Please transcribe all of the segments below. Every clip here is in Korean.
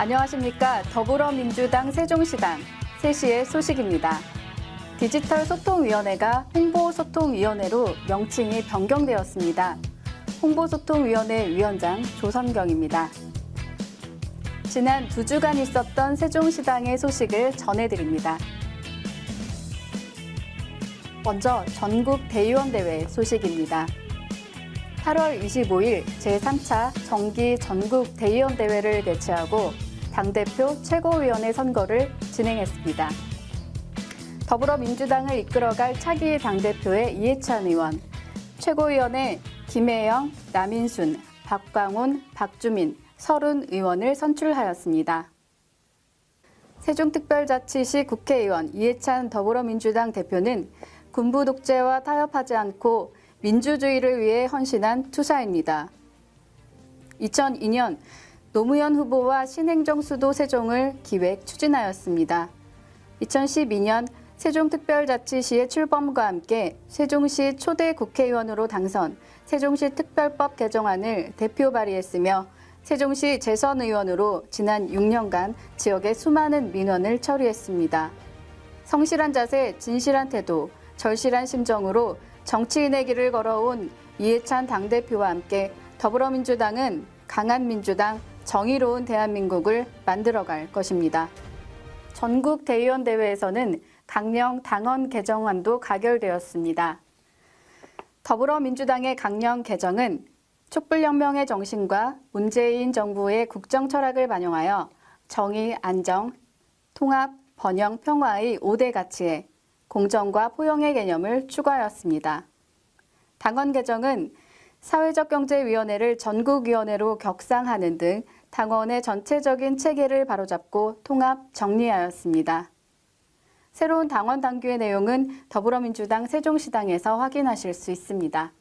안녕하십니까. 더불어민주당 세종시당 3시의 소식입니다. 디지털 소통위원회가 홍보소통위원회로 명칭이 변경되었습니다. 홍보소통위원회 위원장 조선경입니다. 지난 두 주간 있었던 세종시당의 소식을 전해드립니다. 먼저 전국 대의원 대회 소식입니다. 8월 25일 제3차 정기 전국 대의원 대회를 개최하고 당대표 최고위원회 선거를 진행했습니다. 더불어민주당을 이끌어갈 차기 당대표의 이해찬 의원, 최고위원회 김혜영, 남인순, 박광훈, 박주민, 서른 의원을 선출하였습니다. 세종특별자치시 국회의원 이해찬 더불어민주당 대표는 군부 독재와 타협하지 않고 민주주의를 위해 헌신한 투사입니다. 2002년 노무현 후보와 신행정 수도 세종을 기획 추진하였습니다. 2012년 세종특별자치시의 출범과 함께 세종시 초대 국회의원으로 당선, 세종시 특별법 개정안을 대표 발의했으며 세종시 재선 의원으로 지난 6년간 지역의 수많은 민원을 처리했습니다. 성실한 자세, 진실한 태도, 절실한 심정으로 정치인의 길을 걸어온 이해찬 당대표와 함께 더불어민주당은 강한 민주당, 정의로운 대한민국을 만들어갈 것입니다. 전국 대의원 대회에서는 강령 당헌 개정안도 가결되었습니다. 더불어민주당의 강령 개정은 촛불혁명의 정신과 문재인 정부의 국정 철학을 반영하여 정의, 안정, 통합, 번영, 평화의 5대 가치에 공정과 포용의 개념을 추가하였습니다. 당원 개정은 사회적경제위원회를 전국위원회로 격상하는 등 당원의 전체적인 체계를 바로잡고 통합, 정리하였습니다. 새로운 당원 당규의 내용은 더불어민주당 세종시당에서 확인하실 수 있습니다.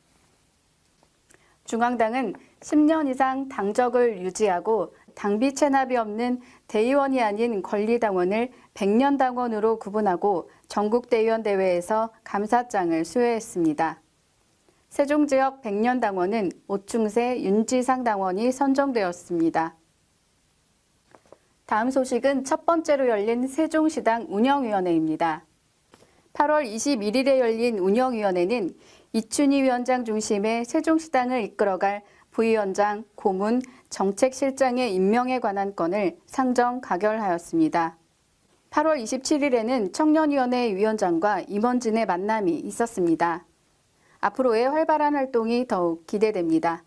중앙당은 10년 이상 당적을 유지하고 당비 체납이 없는 대의원이 아닌 권리당원을 100년 당원으로 구분하고 전국대의원 대회에서 감사장을 수여했습니다. 세종 지역 100년 당원은 오충세 윤지상 당원이 선정되었습니다. 다음 소식은 첫 번째로 열린 세종시당 운영위원회입니다. 8월 21일에 열린 운영위원회는 이춘희 위원장 중심의 세종시당을 이끌어갈 부위원장, 고문, 정책실장의 임명에 관한 건을 상정 가결하였습니다. 8월 27일에는 청년위원회 위원장과 임원진의 만남이 있었습니다. 앞으로의 활발한 활동이 더욱 기대됩니다.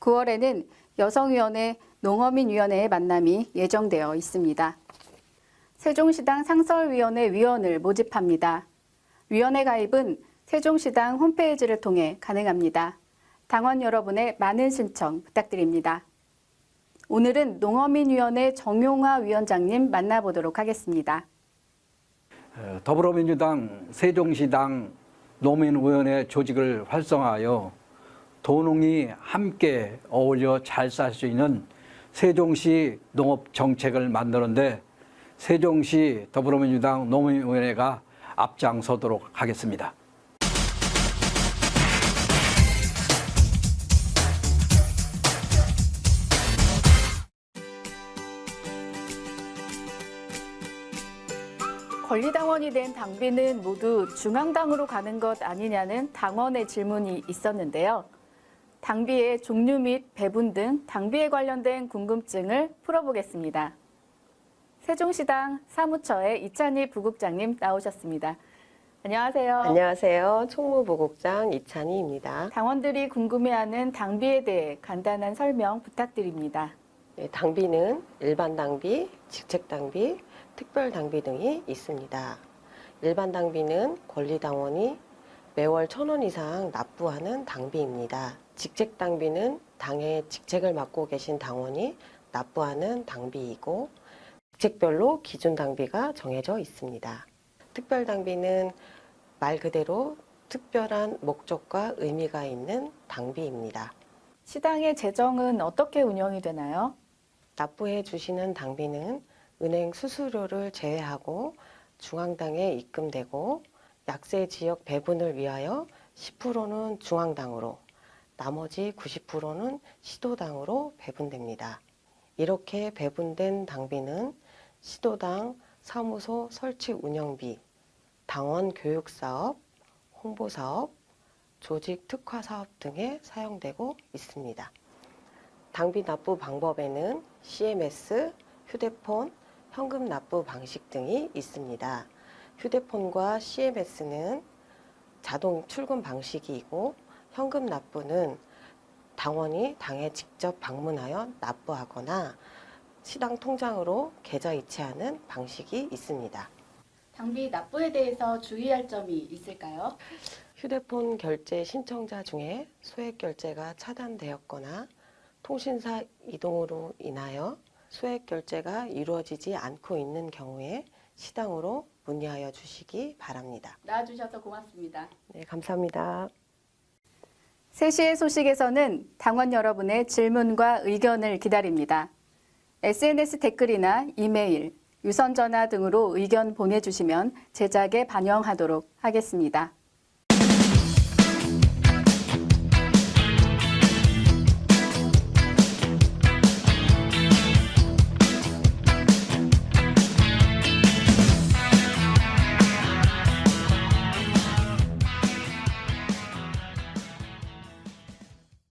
9월에는 여성위원회, 농어민위원회의 만남이 예정되어 있습니다. 세종시당 상설위원회 위원을 모집합니다. 위원회 가입은 세종시당 홈페이지를 통해 가능합니다. 당원 여러분의 많은 신청 부탁드립니다. 오늘은 농어민위원회 정용화 위원장님 만나보도록 하겠습니다. 어, 더불어민주당 세종시당 노민위원회 조직을 활성화하여 도농이 함께 어울려 잘 살 수 있는 세종시 농업 정책을 만드는데 세종시 더불어민주당 노민위원회가 앞장서도록 하겠습니다. 권리당원이 된 당비는 모두 중앙당으로 가는 것 아니냐는 당원의 질문이 있었는데요. 당비의 종류 및 배분 등 당비에 관련된 궁금증을 풀어보겠습니다. 세종시당 사무처의 이찬희 부국장님 나오셨습니다. 안녕하세요. 안녕하세요. 총무부국장 이찬희입니다. 당원들이 궁금해하는 당비에 대해 간단한 설명 부탁드립니다. 네, 당비는 일반 당비, 직책 당비, 특별 당비 등이 있습니다. 일반 당비는 권리당원이 매월 천 원 이상 납부하는 당비입니다. 직책 당비는 당의 직책을 맡고 계신 당원이 납부하는 당비이고 직책별로 기준 당비가 정해져 있습니다. 특별 당비는 말 그대로 특별한 목적과 의미가 있는 당비입니다. 시당의 재정은 어떻게 운영이 되나요? 납부해 주시는 당비는 은행 수수료를 제외하고 중앙당에 입금되고 약세 지역 배분을 위하여 10%는 중앙당으로 나머지 90%는 시도당으로 배분됩니다. 이렇게 배분된 당비는 시도당 사무소 설치 운영비, 당원 교육 사업, 홍보 사업, 조직 특화 사업 등에 사용되고 있습니다. 당비 납부 방법에는 CMS, 휴대폰, 현금 납부 방식 등이 있습니다. 휴대폰과 CMS는 자동 출금 방식이고 현금 납부는 당원이 당에 직접 방문하여 납부하거나 시당 통장으로 계좌 이체하는 방식이 있습니다. 당비 납부에 대해서 주의할 점이 있을까요? 휴대폰 결제 신청자 중에 소액 결제가 차단되었거나 통신사 이동으로 인하여 소액 결제가 이루어지지 않고 있는 경우에 시당으로 문의하여 주시기 바랍니다. 나와주셔서 고맙습니다. 네, 감사합니다. 3시의 소식에서는 당원 여러분의 질문과 의견을 기다립니다. SNS 댓글이나 이메일, 유선 전화 등으로 의견 보내주시면 제작에 반영하도록 하겠습니다.